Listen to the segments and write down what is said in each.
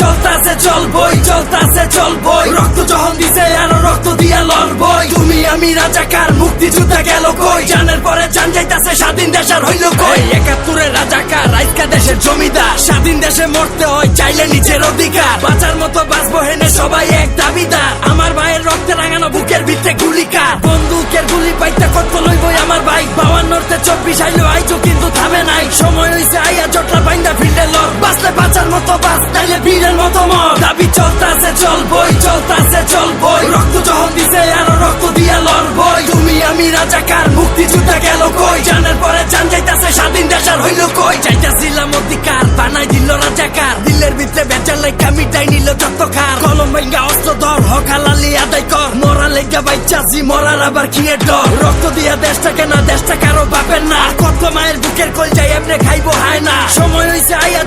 চলতাছে চল বই চলতাছে চল বই রক্ত যখন দিছে, আরও রক্ত দিয়া লড় বই তুমি আমি রাজাকার মুক্তি যুদ্ধে গেল কই? জানের পরে জান যাইতাছে, স্বাধীন দেশের হইল কই? একাত্তরে রাজাকার রাইকা দেশের জমিদার। স্বাধীন দেশে মরতে হয়, চাইলে নিজের অধিকার। বাঁচার মতো বাঁচবো হেনে সবাই এক দাবিদার। আমার ভাইয়ের রক্তে রাঙানো বুকের ভিতরে গুলিকার বন্দুকের গুলি পাইতে কত লইবই আমার ভাই? বাউান্নতে চব্বিশ আইলো চল বই চলতাছে চল বই। রক্ত যখন দিছে, আরও রক্ত দিয়া লড় বই। তুমি আমি রাজাকার মুক্তি যুদ্ধে গেল কই? জানের পরে জান যাইতাছে, স্বাধীন দেশের হইল কই? চাইতাছিলাম অধিকার, বানাই দিল রাজাকার দিলের ভিতরে বেচার লেখা মিটাই নিল খার। কলম ভাঙ্গা, অস্ত্র ধর হকালালি আদায় কর। মরা লেগা বাইচাছি মরার আবার কি ডর। রক্ত দিয়া দেশটাকে না, দেশটা কারও বাপের না। কত মায়ের বুকের কল যাই এমনি খাইবো হায় না। সময়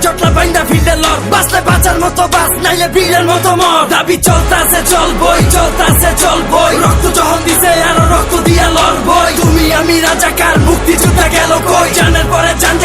জটলা বাইন্দা ফিল্ডে লর বাঁচলে বাঁচার মতো বাস নাইলে বীরের মতো মর। দাবি চলতাছে চল বই চলতাছে চল বই রক্ত যখন দিছে, আরও রক্ত দিয়া লড় বই তুমি আমি রাজাকার মুক্তি যুদ্ধে গেল কই? জানের পরে জান